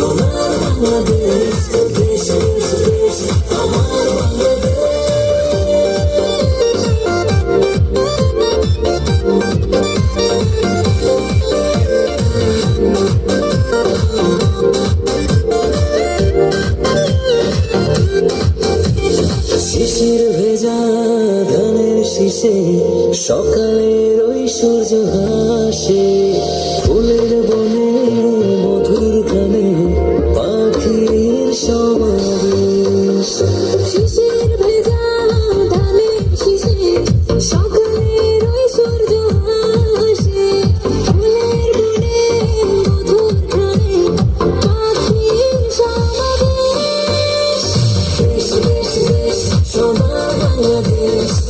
সোনার বাংলাদেশ দেশ দেশ আমার সকালের ওই সূর্য হাসে। Yes.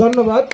ধন্যবাদ।